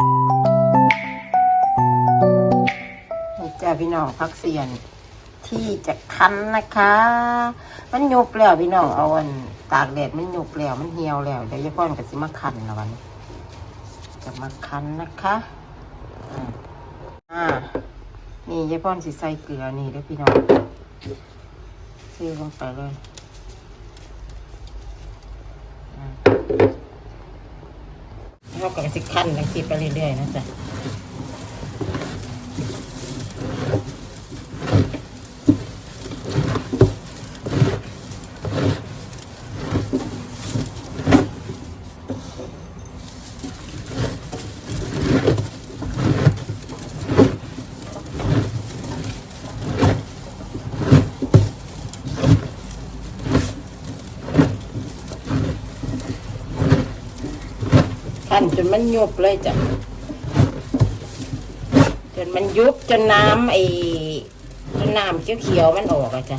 จ้าพี่น้องพักเสียน ที่จะคั้นนะคะ มันยุบแล้วพี่น้องเอาอันตากแดดมันยุบแล้วมันเหี่ยวแล้วเดี๋ยวยายพ่อนก็สิมาคั้นละวันจะมาคั้นนะคะอ่านี่ยายพ่อนสิใส่เกลือนี่เด้อพี่น้องเทลงไปเลยอ่า เราก็สิคั้นจังทีไปเรื่อยๆนะจ๊ะ ขั้นจนมันยุบเลยจ้ะจนมันยุบจนน้ำไอ้จนน้ำเขียวๆมันออกอะจ้ะ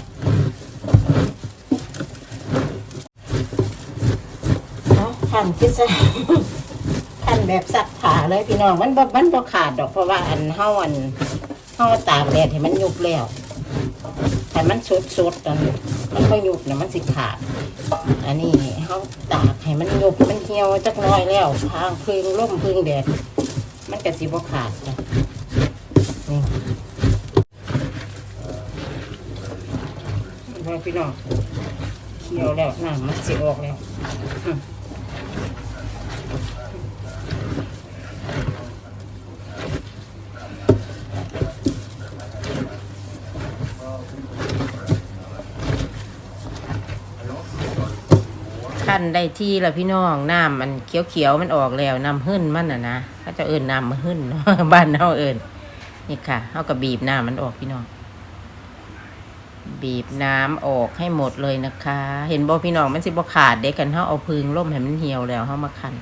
เอาขั้นที่ใส่ขั้นแบบสักขาเลยพี่น้องมันบ่มันบ่ขาดดอกเพราะว่าอันเฮาอันเฮาตากแดดให้มันยุบแล้ว แต่มันสดๆตอนนี้มันก็ยุบนะมันสิขาด อันนี้เขาตากให้มันยุบมันเหี่ยวจักน้อยแล้วทางพึ่งร่มพึ่งแดดมันกระสิบขาดจ้ะนี่พอพี่น้องเหี่ยวแล้วน้ำมันสิออกแล้ว นได้ที่ละพี่น้องน้ำมันเขียวๆมันออกแล้วน้ำหึ่นมันอะนะเขาจะเอินน้ำมาหึ่นบ้านเขาเอินนี่ค่ะเขาก็บีบน้ำมันออกพี่น้อง บีบน้ำออกให้หมดเลยนะคะ เห็นบ่พี่น้องมันสิบ่ขาดเด็กกันเขาเอาพึงล่มให้มันเหี่ยวแล้วเขามาคัน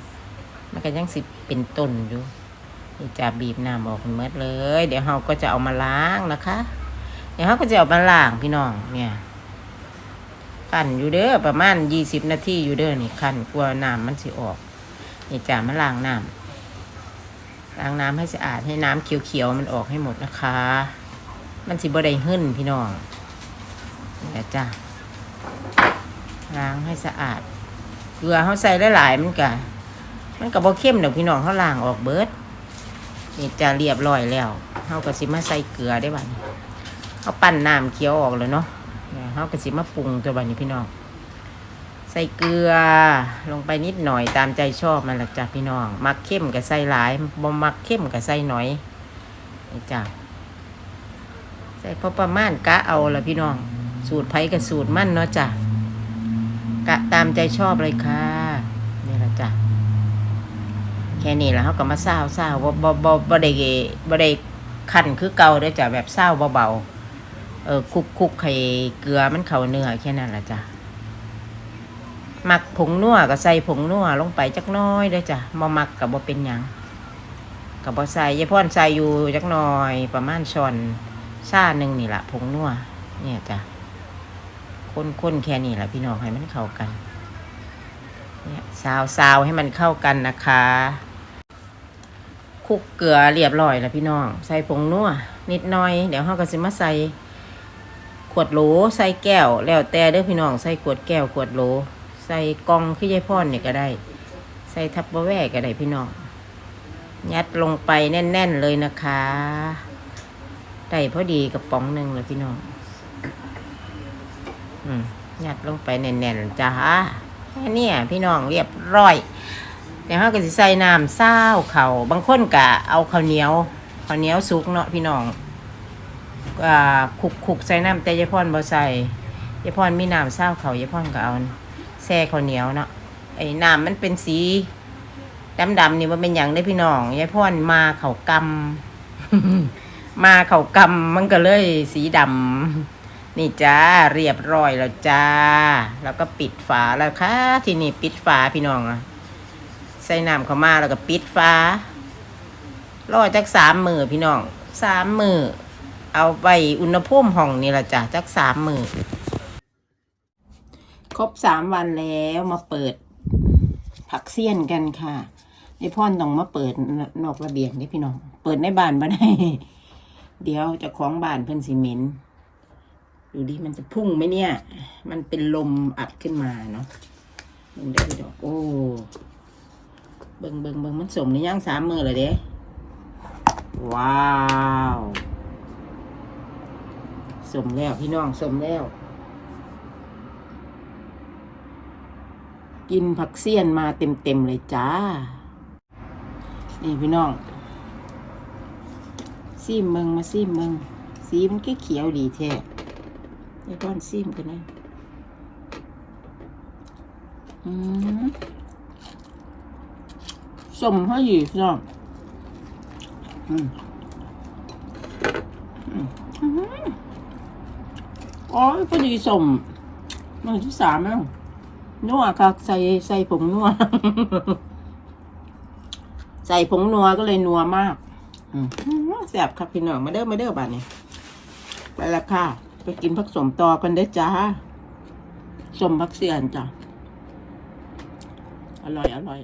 มันก็ยังสิเป็นต้นอยู่นี่จะบีบน้ำออกให้หมดเลย เดี๋ยวเขาก็จะเอามาล้างนะคะ เดี๋ยวเขาก็จะเอามาล้างพี่น้องเนี่ย ขันอยู่เด้อประมาณยี่สิบนาทีอยู่เด้อนี่ขันกลัวน้ำมันสิออก นี่จะมาล้างน้ำล้างน้ำให้สะอาดให้น้ำเขียวๆมันออกให้หมดนะคะ มันสิบ่ได้หึ่นพี่น้องนี่แหละจ้ะล้างให้สะอาดเกลือเขาใส่หลายๆมันกะมันกับบ่เข้มเดอกพี่น้องเขาล้างออกเบิดนี่จะเรียบร้อยแล้วเขาก็สิมาใส่เกลือได้บ้านี้เขาปั้นน้ำเคี้ยวออกเลยเนาะ เนี่ยเขาก็สิมาปรุงตัวบ้านี้พี่น้อง ใส่เกลือลงไปนิดหน่อยตามใจชอบมันละจ้ะพี่น้อง มักเข้มกับใส่หลายบ่มักเข้มกับใส่หน่อยนี่จ้ะใส่พอประมาณกะเอาละพี่น้อง สูตรไผ่กับสูตรมั่นเนาะจ้ะกะตามใจชอบเลยค่ะนี่แหละจ้ะแค่นี้แหล้วเขาก็มาเศร้าเศร้าบ่บ่บ่บ่ได้บ่ได้ขั้นคือเก่าเด้จ้ะแบบเศร้าเบาๆ เออคุกคุกไข่เกลือมันเข้าเนื้อแค่นั้นแหละจ้ะหมักผงนัวก็ใส่ผงนัวลงไปจักน้อยเด้อจ้ะบ่มักกับบ่เป็นหยังกับบ่ใส่ยายพ่อนใส่อยู่จักน่อย ประมาณช้อนซ่าหนึ่งนี่แหละผงนัวเนี่ยจ้ะข้นๆแค่นี้แหละพี่น้องให้มันเข้ากันเนี่ยซาวซาวให้มันเข้ากันนะคะคลุกเกลือเรียบร้อยแล้วพี่น้อง ใส่ผงนัวนิดหน่อย เดี๋ยวเราก็จะมาใส่ ขวดโหลใส่แก้ว แล้วแต่เด้อพี่น้องใส่ขวดแก้วขวดโหลใส่กล่องขี้ยายพ่อนเนี่ยก็ได้ ใส่ทับเบอร์แวร์ก็ได้พี่น้องยัดลงไปแน่น ๆเลยนะคะได้พอดีกับป๋องหนึ่งเลยพี่น้องอืมยัดลงไปแน่นๆจ้าแค่เนี้พี่น้องเรียบร้อยเดี๋ยวเราก็จะใส่น้ำเศร้าเขาบางคนกะเอาข้าวเหนียวข้าวเหนียวสุกเนาะพี่น้อง อ่าคุกคุกใส่น้ำแต่ยายพรบ่ใส่ยายพรมีน้ำเศร้าเขายายพรก็เอาแช่ข้าวเหนียวเนาะไอ้น้ำมันเป็นสีดำๆนี่มันเป็นอย่างได้พี่น้องยายพรมาเขากำมาเขากำมันก็เลยสีดำนี่จ้าเรียบร้อยแล้วจ้า แล้วก็ปิดฝาแล้วค่ะ ทีนี้ปิดฝาพี่น้องอะใส่น้ำเข้ามาแล้วก็ปิดฝารอจักสามมือพี่น้องสามมือ เอาไปอุณหภูมิห้องนี่ละจ้ะจักสามมือครบสามวันแล้วมาเปิด ผักเสี้ยนกันค่ะไอพ่อนต้องมาเปิดนอกระเบียงนี่พี่น้อง เปิดในบ้านบ่ได้เดี๋ยวจะของบ้านเพิ่นสิเหม็นดูดิมันจะพุ่งไหมเนี่ย มันเป็นลมอัดขึ้นมาเนาะมันได้ดอกโอ้เบิงเบิงเบิงมันสมในย่างสามมือเลยเด้ว้าว สมแล้วพี่น้องสมแล้ว กินผักเสี้ยนมาเต็มเต็มๆเลยจ้า นี่พี่น้องซีมเบิงมาซีมเบิงสีมันก็เขียวดีแท้ไอ้ก้อนซีมกันนะอืมสมให้อยู่พี่น้องอืมอืม อ๋อพอดีสมมือที่สามแล้วนัวค่ะใส่ใส่ผงนัว ใส่ผงนัวก็เลยนัวมากอืมแซบครับพี่น้องมาเด้อมาเด้อบ้านนี้ไปและค่ะ ไปกินผักสมต่อกันได้อจ้าสมผักเสียนจ้ะอร่อยอร่อย